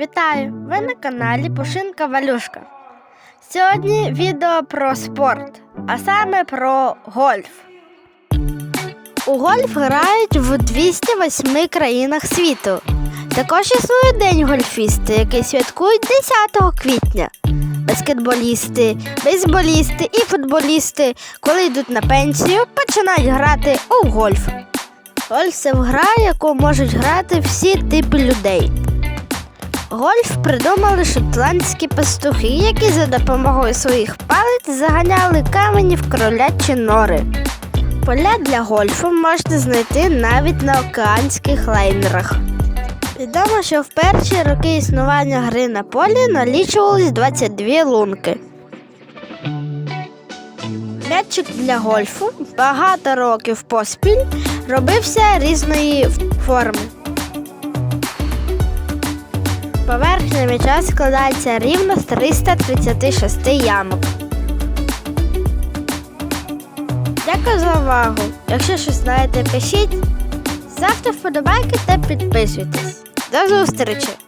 Вітаю! Ви на каналі Пушинка Валюшка. Сьогодні відео про спорт, а саме про гольф. У гольф грають в 208 країнах світу. Також існує День гольфіста, який святкують 10 квітня. Баскетболісти, бейсболісти і футболісти, коли йдуть на пенсію, починають грати у гольф. Гольф це гра, яку можуть грати всі типи людей. Гольф придумали шотландські пастухи, які за допомогою своїх палець заганяли камені в кролячі нори. Поля для гольфу можна знайти навіть на океанських лайнерах. Відомо, що в перші роки існування гри на полі налічувались 22 лунки. М'ячик для гольфу багато років поспіль робився різної форми. Поверхня час складається рівно з 336 ямок. Дякую за увагу. Якщо щось знаєте, пишіть. Ставте вподобайки та підписуйтесь. До зустрічі!